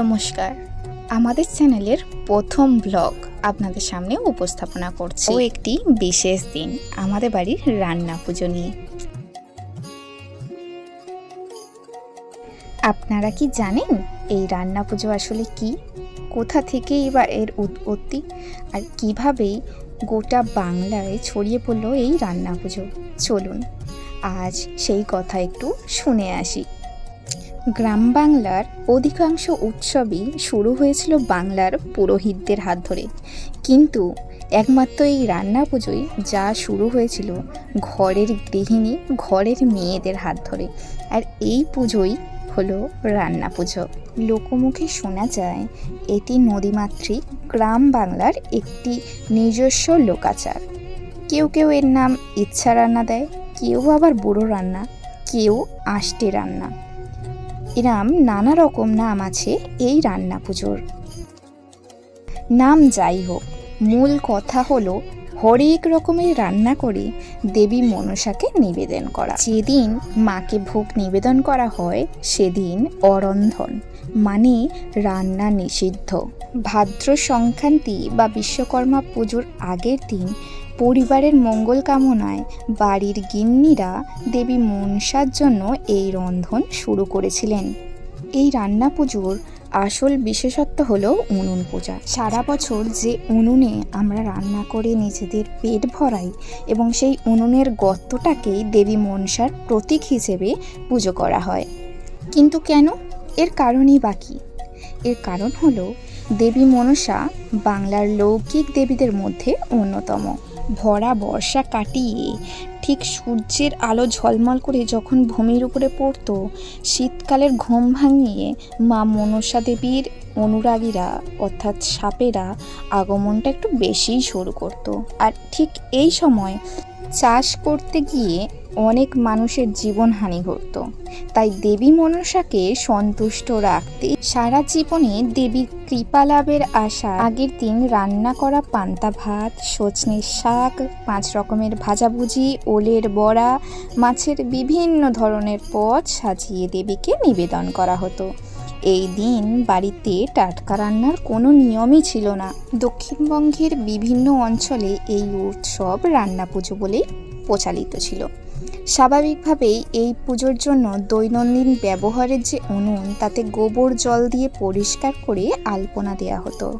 নমস্কার। আমাদের চ্যানেলের প্রথম ব্লগ আপনাদের সামনে উপস্থাপনা করছি। ও একটি বিশেষ দিন, আমাদের বাড়ির রান্না পুজো নিয়ে। আপনারা কি জানেন এই রান্না পুজো আসলে কি? কোথা থেকেই বা এর উৎপত্তি? আর কিভাবেই গোটা বাংলায় ছড়িয়ে পড়ল এই রান্না পুজো? চলুন, আজ সেই কথা একটু শুনে আসি। গ্রাম বাংলার অধিকাংশ উৎসবই শুরু হয়েছিল বাংলার পুরোহিতদের হাত ধরে। কিন্তু একমাত্র এই রান্না পুজোই যা শুরু হয়েছিল ঘরের গৃহিণী, ঘরের মেয়েদের হাত ধরে। আর এই পুজোই হলো রান্না পুজো। লোকমুখে শোনা যায়, এটি নদীমাতৃক গ্রাম বাংলার একটি নিজস্ব লোকাচার। কেউ কেউ এর নাম ইচ্ছা রান্না দেয়, কেউ আবার বুড়ো রান্না, কেউ আষ্টে রান্না। এরম নানা রকম নাম আছে এই রান্না পুজোর নাম যাই হোক মূল কথা হলো হরেক রকমের রান্না করে দেবী মনসাকে নিবেদন করা। যেদিন মাকে ভোগ নিবেদন করা হয়, সেদিন অরন্ধন মানে রান্না নিষিদ্ধ। ভাদ্র সংক্রান্তি বা বিশ্বকর্মা পুজোর আগের দিন পরিবারের মঙ্গল কামনায় বাড়ির গিন্নিরা দেবী মনসার জন্য এই রন্ধন শুরু করেছিলেন। এই রান্না পুজোর আসল বিশেষত্ব হলো উনুন পূজা। সারা বছর যে উনুনে আমরা রান্না করে নিজেদের পেট ভরাই এবং সেই উনুনের গর্তটাকেই দেবী মনসার প্রতীক হিসেবে পুজো করা হয়। কিন্তু কেন? এর কারণই বাকি এর কারণ হলো দেবী মনসা বাংলার লৌকিক দেবীদের মধ্যে অন্যতম। ভরা বর্ষা কাটিয়ে ঠিক সূর্যের আলো ঝলমল করে যখন ভূমির উপরে পড়ত, শীতকালের ঘুম ভাঙিয়ে মা মনসা দেবীর অনুরাগীরা, অর্থাৎ সাপেরা, আগমনটা একটু বেশিই শুরু করত। আর ঠিক এই সময় চাষ করতে গিয়ে অনেক মানুষের জীবনহানি ঘটত তাই দেবী মনসাকে সন্তুষ্ট রাখতে সারা জীবনে দেবীর কৃপা লাভের আশা, আগের দিন রান্না করা পান্তা ভাত, সজনের শাক, পাঁচ রকমের ভাজাভুজি, ওলের বড়া, মাছের বিভিন্ন ধরনের পদ সাজিয়ে দেবীকে নিবেদন করা হতো। এই দিন বাড়িতে টাটকা রান্নার কোনো নিয়মই ছিল না। দক্ষিণবঙ্গের বিভিন্ন অঞ্চলে এই উৎসব রান্না পুজো বলে প্রচালিত ছিল। স্বাভাবিকভাবেই এই পুজোর জন্য দৈনন্দিন ব্যবহারের যে উনুন, তাতে গোবর জল দিয়ে পরিষ্কার করে আলপনা দেয়া হতো।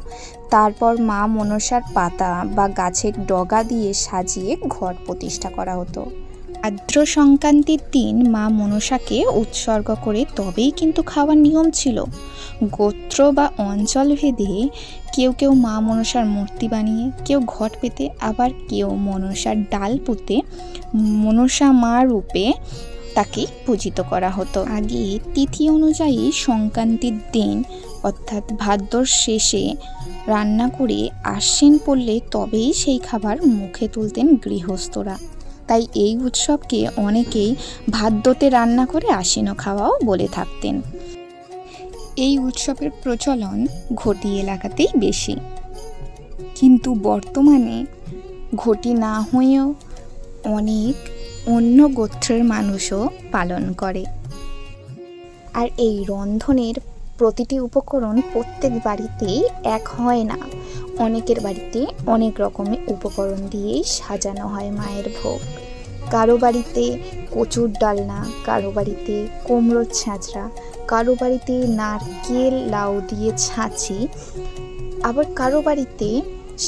তারপর মা মনসার পাতা বা গাছের ডগা দিয়ে সাজিয়ে ঘর প্রতিষ্ঠা করা হতো। আদ্র সংক্রান্তির দিন মা মনসাকে উৎসর্গ করে তবেই কিন্তু খাওয়ার নিয়ম ছিল। গোত্র বা অঞ্চল ভেদে কেউ কেউ মা মনসার মূর্তি বানিয়ে, কেউ ঘট পেতে, আবার কেউ মনসার ডাল পুঁতে মনসা মা রূপে তাকে পূজিত করা হতো। আগে তিথি অনুযায়ী সংক্রান্তির দিন, অর্থাৎ ভাদ্র শেষে রান্না করে আশ্বিন পড়লে তবেই সেই খাবার মুখে তুলতেন গৃহস্থরা। তাই এই উৎসবকে অনেকেই ভাদ্যতে রান্না করে আশ্বিনও খাওয়াও বলে থাকতেন। এই উৎসবের প্রচলন ঘটি এলাকাতেই বেশি। কিন্তু বর্তমানে ঘটি না হয়েও অনেক অন্য গোত্রের মানুষও পালন করে। আর এই রন্ধনের প্রতিটি উপকরণ প্রত্যেক বাড়িতেই এক হয় না। অনেকের বাড়িতে অনেক রকমের উপকরণ দিয়েই সাজানো হয় মায়ের ভোগ। কারও বাড়িতে কচুর ডালনা, কারও বাড়িতে কুমড়োর ছাঁচড়া, কারও বাড়িতে নারকেল লাউ দিয়ে ছাঁচি, আবার কারও বাড়িতে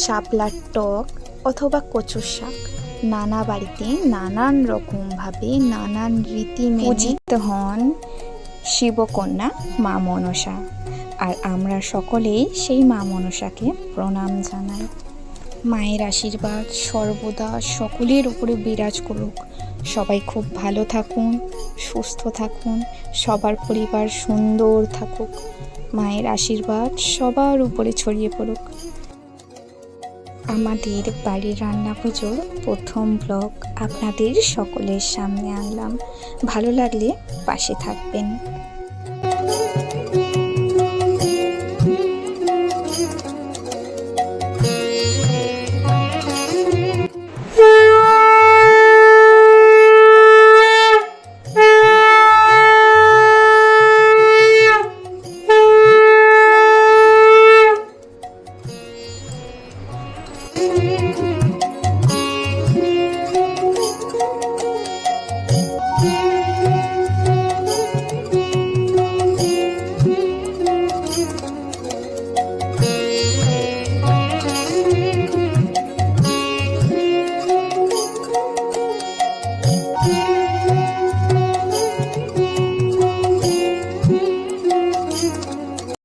শাপলার টক অথবা কচুর শাক। নানা বাড়িতে নানান রকমভাবে নানান রীতি পূজিত হন শিবকন্যা মা মনসা। আর আমরা সকলেই সেই মা মনসাকে প্রণাম জানাই। মায়ের আশীর্বাদ সর্বদা সকলের উপরে বিরাজ করুক। সবাই খুব ভালো থাকুন, সুস্থ থাকুন, সবার পরিবার সুন্দর থাকুক। মায়ের আশীর্বাদ সবার উপরে ছড়িয়ে পড়ুক। আমাদের বাড়ির রান্না পুজোর প্রথম ব্লগ আপনাদের সকলের সামনে আনলাম। ভালো লাগলে পাশে থাকবেন।